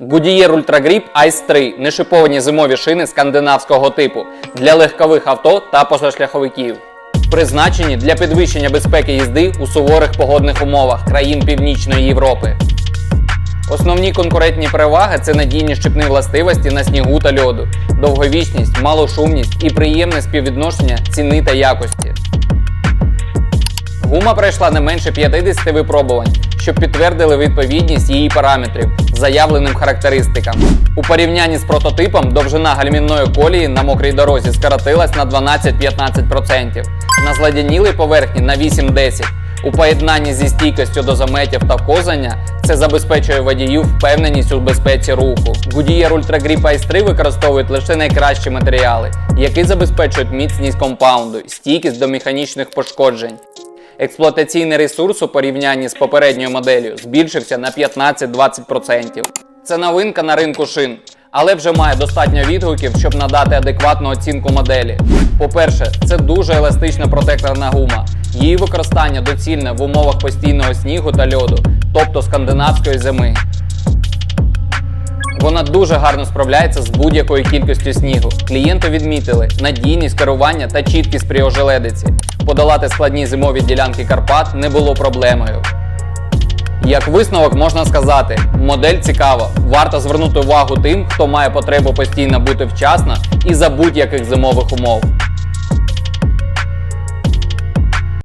Goodyear Ultra Grip Ice 3 нешиповані зимові шини скандинавського типу для легкових авто та позашляховиків. Призначені для підвищення безпеки їзди у суворих погодних умовах країн Північної Європи. Основні конкурентні переваги це надійні щепні властивості на снігу та льоду, довговічність, малошумність і приємне співвідношення ціни та якості. Гума пройшла не менше 50 випробувань, щоб підтвердили відповідність її параметрів заявленим характеристикам. У порівнянні з прототипом довжина гальмінної колії на мокрій дорозі скоротилась на 12-15%, на зладянілій поверхні на 8-10%. У поєднанні зі стійкістю до заметів та ковзання це забезпечує водію впевненість у безпеці руху. Goodyear Ultra Grip Ice 3 використовують лише найкращі матеріали, які забезпечують міцність компаунду, стійкість до механічних пошкоджень. Експлуатаційний ресурс у порівнянні з попередньою моделлю збільшився на 15-20%. Це новинка на ринку шин, але вже має достатньо відгуків, щоб надати адекватну оцінку моделі. По-перше, це дуже еластична протекторна гума. Її використання доцільне в умовах постійного снігу та льоду, тобто скандинавської зими. Вона дуже гарно справляється з будь-якою кількістю снігу. Клієнти відмітили надійність керування та чіткість при ожеледиці. Подолати складні зимові ділянки Карпат не було проблемою. Як висновок можна сказати, модель цікава. Варто звернути увагу тим, хто має потребу постійно бути вчасно і за будь-яких зимових умов.